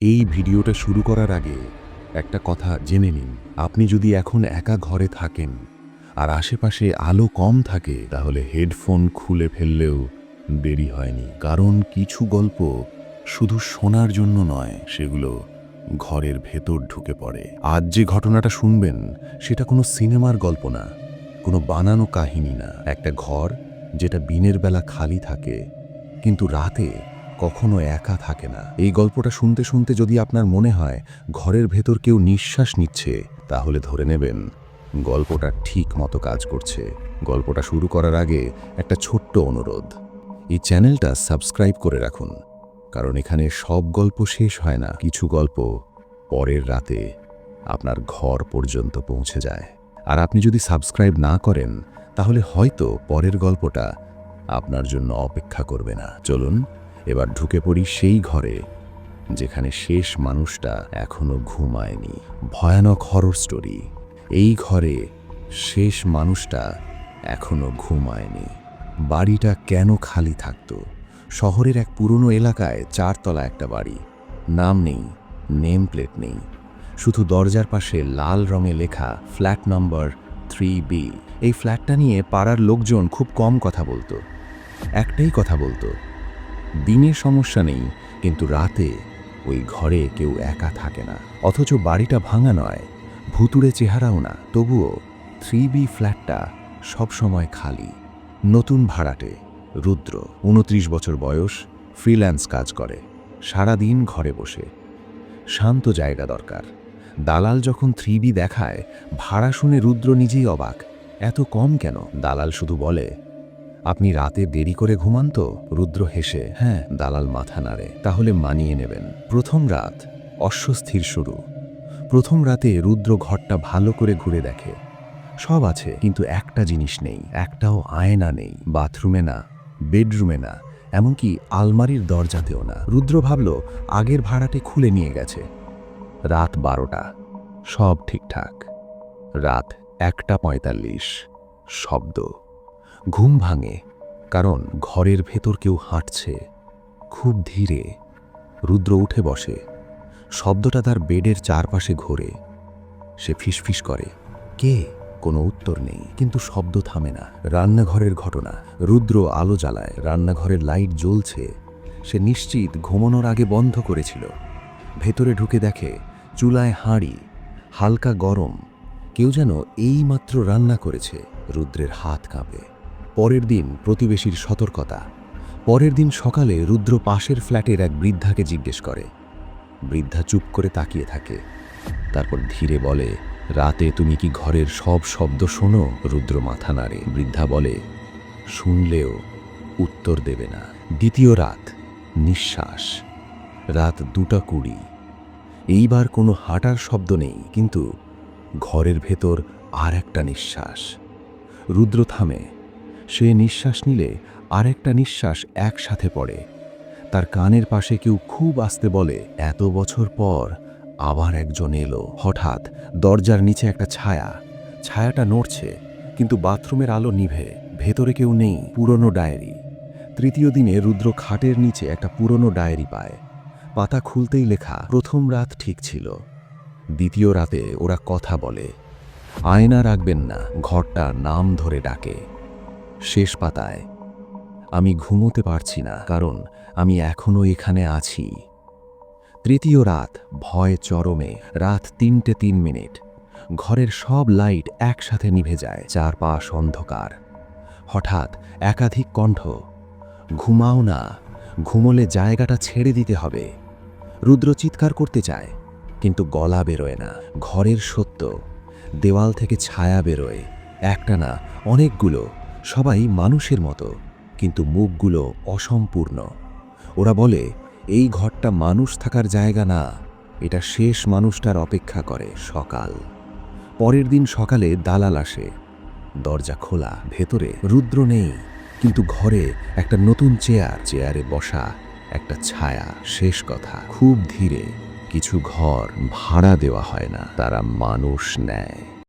এই ভিডিওটা শুরু করার আগে একটা কথা জেনে নিন। আপনি যদি এখন একা ঘরে থাকেন আর আশেপাশে আলো কম থাকে, তাহলে হেডফোন খুলে ফেললেও দেরি হয়নি। কারণ কিছু গল্প শুধু শোনার জন্য নয়, সেগুলো ঘরের ভেতর ঢুকে পড়ে। আজ যে ঘটনাটা শুনবেন, সেটা কোনো সিনেমার গল্প না, কোনো বানানো কাহিনী না। একটা ঘর যেটা দিনের বেলা খালি থাকে, কিন্তু রাতে কখনো একা থাকে না। এই গল্পটা শুনতে শুনতে যদি আপনার মনে হয় ঘরের ভেতর কেউ নিঃশ্বাস নিচ্ছে, তাহলে ধরে নেবেন গল্পটা ঠিক মতো কাজ করছে। গল্পটা শুরু করার আগে একটা ছোট্ট অনুরোধ। এই চ্যানেলটা সাবস্ক্রাইব করে রাখুন, কারণ এখানে সব গল্প শেষ হয় না, কিছু গল্প পরের রাতে আপনার ঘর পর্যন্ত পৌঁছে যায়। আর আপনি যদি সাবস্ক্রাইব না করেন, তাহলে হয়তো পরের গল্পটা আপনার জন্য অপেক্ষা করবে না। চলুন এবার ঢুকে পড়ি সেই ঘরে, যেখানে শেষ মানুষটা এখনও ঘুমায়নি। ভয়ানক হরর স্টোরি এই ঘরে শেষ মানুষটা এখনও ঘুমায়নি। বাড়িটা কেন খালি থাকতো? শহরের এক পুরনো এলাকায় চারতলা একটা বাড়ি। নাম নেই নেম প্লেট নেই। শুধু দরজার পাশে লাল রঙে লেখা ফ্ল্যাট নম্বর থ্রি বি এই ফ্ল্যাটটা নিয়ে পাড়ার লোকজন খুব কম কথা বলতো। একটাই কথা বলতো দিনের সমস্যা নেই, কিন্তু রাতে ওই ঘরে কেউ একা থাকে না। অথচ বাড়িটা ভাঙা নয়, ভুতুড়ে চেহারাও না। তবুও থ্রি বি ফ্ল্যাটটা সবসময় খালি। নতুন ভাড়াটে, রুদ্র, উনত্রিশ বছর বয়স, ফ্রিল্যান্স কাজ করে সারা দিন ঘরে বসে। শান্ত জায়গা দরকার। দালাল যখন থ্রি দেখায়, ভাড়া শুনে রুদ্র নিজেই অবাক। এত কম কেন? দালাল শুধু বলে আপনি রাতে দেরি করে ঘুমান তো? রুদ্র হেসে হ্যাঁ দালাল মাথা নাড়ে, তাহলে মানিয়ে নেবেন। প্রথম রাত, অস্বস্তির শুরু। প্রথম রাতে রুদ্র ঘরটা ভালো করে ঘুরে দেখে। সব আছে, কিন্তু একটা জিনিস নেই, একটাও আয়না নেই, বাথরুমে না, বেডরুমে না, এমনকি আলমারির দরজাতেও না। রুদ্র ভাবল, আগের ভাড়াটে খুলে নিয়ে গেছে। রাত বারোটা, সব ঠিকঠাক। রাত একটা পঁয়তাল্লিশ, শব্দ। ঘুম ভাঙে, কারণ ঘরের ভেতর কেউ হাঁটছে। খুব ধীরে, রুদ্র উঠে বসে। শব্দটা তার বেডের চারপাশে ঘোরে। সে ফিসফিস করে। কে? কোনো উত্তর নেই, কিন্তু শব্দ থামে না। রান্নাঘরের ঘটনা। রুদ্র আলো জ্বালায়, রান্নাঘরের লাইট জ্বলছে। সে নিশ্চিত ঘুমানোর আগে বন্ধ করেছিল। ভেতরে ঢুকে দেখে, চুলায় হাঁড়ি, হালকা গরম। কেউ যেন এইমাত্র রান্না করেছে। রুদ্রের হাত কাঁপে। পরের দিন প্রতিবেশীর সতর্কতা। পরের দিন সকালে রুদ্র পাশের ফ্ল্যাটের এক বৃদ্ধাকে জিজ্ঞেস করে। বৃদ্ধা চুপ করে তাকিয়ে থাকে। তারপর ধীরে বলে, রাতে তুমি কি ঘরের সব শব্দ শোনো? রুদ্র মাথা নাড়ে। বৃদ্ধা বলে, শুনলেও উত্তর দেবে না। দ্বিতীয় রাত, নিঃশ্বাস। রাত দুটা কুড়ি। এইবার কোনো হাঁটার শব্দ নেই, কিন্তু ঘরের ভেতর আর একটা নিঃশ্বাস। রুদ্র থামে। সে নিঃশ্বাস নিলে আরেকটা নিঃশ্বাস একসাথে পড়ে। তার কানের পাশে কেউ খুব আসতে বলে, এত বছর পর আবার একজন এলো। হঠাৎ দরজার নিচে একটা ছায়া। ছায়াটা নড়ছে, কিন্তু বাথরুমের আলো নিভে, ভেতরে কেউ নেই, পুরনো ডায়েরি। তৃতীয় দিনে রুদ্র খাটের নিচে একটা পুরনো ডায়েরি পায়। পাতা খুলতেই লেখা, প্রথম রাত ঠিক ছিল। দ্বিতীয় রাতে ওরা কথা বলে, আয়না রাখবেন না, ঘরটা নাম ধরে ডাকে। শেষ পাতায়। আমি ঘুমোতে পারছি না, কারণ আমি এখনও এখানে আছি। তৃতীয় রাত, ভয় চরমে, রাত তিনটে তিন মিনিট। ঘরের সব লাইট একসাথে নিভে যায়, চারপাশ অন্ধকার। হঠাৎ একাধিক কণ্ঠ, ঘুমাও না, ঘুমোলে জায়গাটা ছেড়ে দিতে হবে। রুদ্র চিৎকার করতে চায়, কিন্তু গলা বেরোয় না। ঘরের সত্য, দেওয়াল থেকে ছায়া বেরোয়। একটা না, অনেকগুলো। সবাই মানুষের মতো, কিন্তু মুখগুলো অসম্পূর্ণ। ওরা বলে, এই ঘরটা মানুষ থাকার জায়গা না, এটা শেষ মানুষটার অপেক্ষা করে সকাল। পরের দিন সকালে দালাল আসে। দরজা খোলা, ভেতরে রুদ্র নেই, কিন্তু ঘরে একটা নতুন চেয়ার, চেয়ারে বসা একটা ছায়া, শেষ কথা। খুব ধীরে, কিছু ঘর ভাড়া দেওয়া হয় না, তারা মানুষ নেয়।